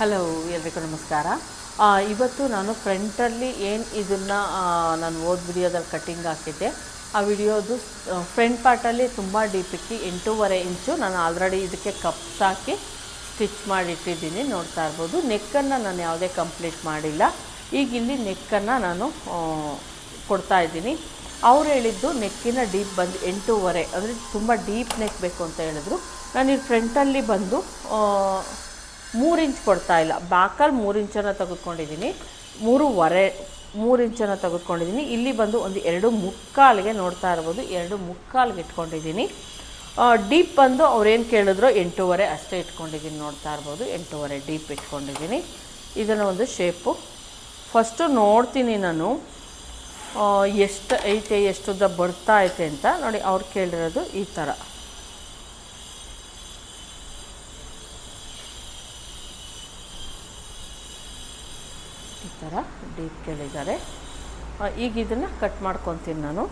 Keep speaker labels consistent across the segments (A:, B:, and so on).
A: Hello ಎಲ್ರಿಗೂ ನಮಸ್ಕಾರ. ಇವತ್ತು ನಾನು ಫ್ರಂಟಲ್ಲಿ ಏನು ಇದನ್ನು ನಾನು ಓದ್ ವಿಡಿಯೋದಲ್ಲಿ ಕಟ್ಟಿಂಗ್ ಹಾಕಿದ್ದೆ, ಆ ವಿಡಿಯೋದು ಫ್ರಂಟ್ ಪಾರ್ಟಲ್ಲಿ ತುಂಬ ಡೀಪಿಕ್ಕಿ ಎಂಟೂವರೆ ಇಂಚು ನಾನು ಆಲ್ರೆಡಿ ಇದಕ್ಕೆ ಕಪ್ಸ್ ಹಾಕಿ ಸ್ಟಿಚ್ ಮಾಡಿಟ್ಟಿದ್ದೀನಿ, ನೋಡ್ತಾ ಇರ್ಬೋದು. ನೆಕ್ಕನ್ನು ನಾನು ಯಾವುದೇ ಕಂಪ್ಲೀಟ್ ಮಾಡಿಲ್ಲ. ಈಗ ಇಲ್ಲಿ ನೆಕ್ಕನ್ನು ನಾನು ಕೊಡ್ತಾ ಇದ್ದೀನಿ. ಅವ್ರು ಹೇಳಿದ್ದು ನೆಕ್ಕಿನ ಡೀಪ್ ಬಂದು ಎಂಟೂವರೆ, ಅಂದರೆ ತುಂಬ ಡೀಪ್ ನೆಕ್ ಬೇಕು ಅಂತ ಹೇಳಿದ್ರು. ನಾನು ಇಲ್ಲಿ ಫ್ರಂಟಲ್ಲಿ ಬಂದು ಮೂರು ಇಂಚ್ ಕೊಡ್ತಾ ಇಲ್ಲ. ಬ್ಯಾಕಲ್ಲಿ ಮೂರು ಇಂಚನ್ನು ತೆಗೆದುಕೊಂಡಿದ್ದೀನಿ. ಮೂರುವರೆ ಮೂರು ಇಂಚನ್ನು ತೆಗೆದುಕೊಂಡಿದ್ದೀನಿ. ಇಲ್ಲಿ ಬಂದು ಒಂದು ಎರಡು ಮುಕ್ಕಾಲಿಗೆ ನೋಡ್ತಾ ಇರ್ಬೋದು. ಎರಡು ಮುಕ್ಕಾಲಿಗೆ ಇಟ್ಕೊಂಡಿದ್ದೀನಿ. ಡೀಪ್ ಬಂದು ಅವ್ರೇನು ಕೇಳಿದ್ರು ಎಂಟೂವರೆ ಅಷ್ಟೇ ಇಟ್ಕೊಂಡಿದ್ದೀನಿ ನೋಡ್ತಾ ಇರ್ಬೋದು. ಎಂಟೂವರೆ ಡೀಪ್ ಇಟ್ಕೊಂಡಿದ್ದೀನಿ. ಇದನ್ನು ಒಂದು ಶೇಪು. ಫಸ್ಟು ನೋಡ್ತೀನಿ ನಾನು ಎಷ್ಟು ಐತೆ, ಎಷ್ಟುದ್ದ ಬರ್ತಾ ಐತೆ ಅಂತ. ನೋಡಿ, ಅವ್ರು ಕೇಳಿರೋದು ಈ ಥರ ಈ ಥರ ಡೀಪ್ ಕೇಳಿದ್ದಾರೆ. ಈಗ ಇದನ್ನು ಕಟ್ ಮಾಡ್ಕೊತೀನಿ ನಾನು.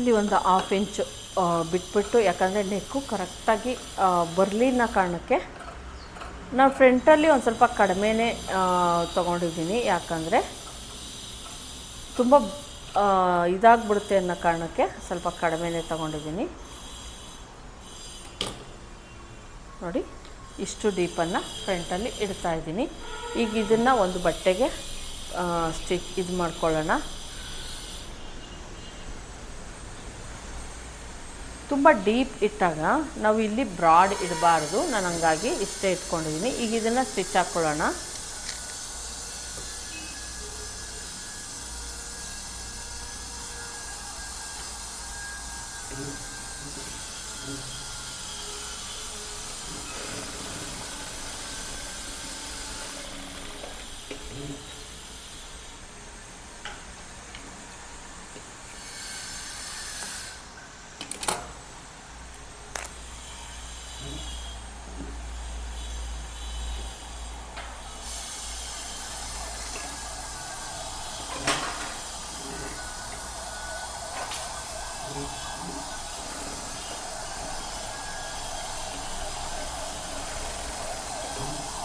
A: ಇಲ್ಲಿ ಒಂದು ಹಾಫ್ ಇಂಚು ಬಿಟ್ಬಿಟ್ಟು, ಯಾಕಂದರೆ ನೆಕ್ಕು ಕರೆಕ್ಟಾಗಿ ಬರಲಿ ಅನ್ನೋ ಕಾರಣಕ್ಕೆ ನಾನು ಫ್ರಂಟಲ್ಲಿ ಒಂದು ಸ್ವಲ್ಪ ಕಡಿಮೆನೆ ತೊಗೊಂಡಿದ್ದೀನಿ. ಯಾಕಂದರೆ ತುಂಬ ಇದಾಗ್ಬಿಡುತ್ತೆ ಅನ್ನೋ ಕಾರಣಕ್ಕೆ ಸ್ವಲ್ಪ ಕಡಿಮೆನೆ ತೊಗೊಂಡಿದ್ದೀನಿ. ನೋಡಿ, ಇಷ್ಟು ಡೀಪನ್ನು ಫ್ರಂಟಲ್ಲಿ ಇಡ್ತಾ ಇದ್ದೀನಿ. ಈಗ ಇದನ್ನು ಒಂದು ಬಟ್ಟೆಗೆ ಸ್ಟಿಚ್ ಇದು ಮಾಡ್ಕೊಳ್ಳೋಣ. ತುಂಬ ಡೀಪ್ ಇಟ್ಟಾಗ ನಾವು ಇಲ್ಲಿ ಬ್ರಾಡ್ ಇಡಬಾರ್ದು. ನಾನು ಹಂಗಾಗಿ ಇಷ್ಟೇ ಇಟ್ಕೊಂಡಿದ್ದೀನಿ ಈಗ ಇದನ್ನು ಸ್ಟಿಚ್ ಹಾಕ್ಕೊಳ್ಳೋಣ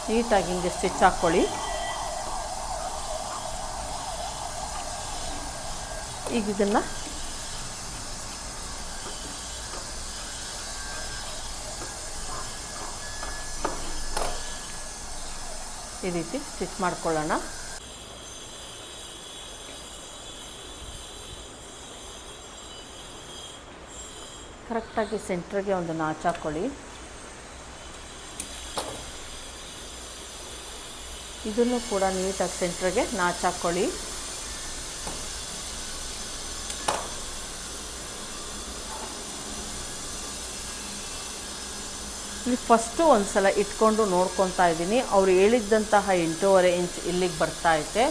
A: ನೀಟಾಗಿ ಹಿಂಗೆ ಸ್ಟಿಚ್ ಹಾಕ್ಕೊಳ್ಳಿ. ಈಗ ಇದನ್ನು ಈ ರೀತಿ ಸ್ಟಿಚ್ ಮಾಡ್ಕೊಳ್ಳೋಣ. ಕರೆಕ್ಟಾಗಿ ಸೆಂಟ್ರಿಗೆ ಒಂದು ನಾಚ್ ಹಾಕ್ಕೊಳ್ಳಿ. ಇದನ್ನು ಕೂಡ ನೀಟಾಗಿ ಸೆಂಟ್ರಿಗೆ ನಾಚ್ ಹಾಕ್ಕೊಳ್ಳಿ ಇಲ್ಲಿ ಫಸ್ಟು ಒಂದು ಸಲ ಇಟ್ಕೊಂಡು ನೋಡ್ಕೊತಾ ಇದ್ದೀನಿ. ಅವ್ರು ಹೇಳಿದ್ದಂತಹ ಎಂಟೂವರೆ ಇಂಚ್ ಇಲ್ಲಿಗೆ ಬರ್ತಾ ಐತೆ.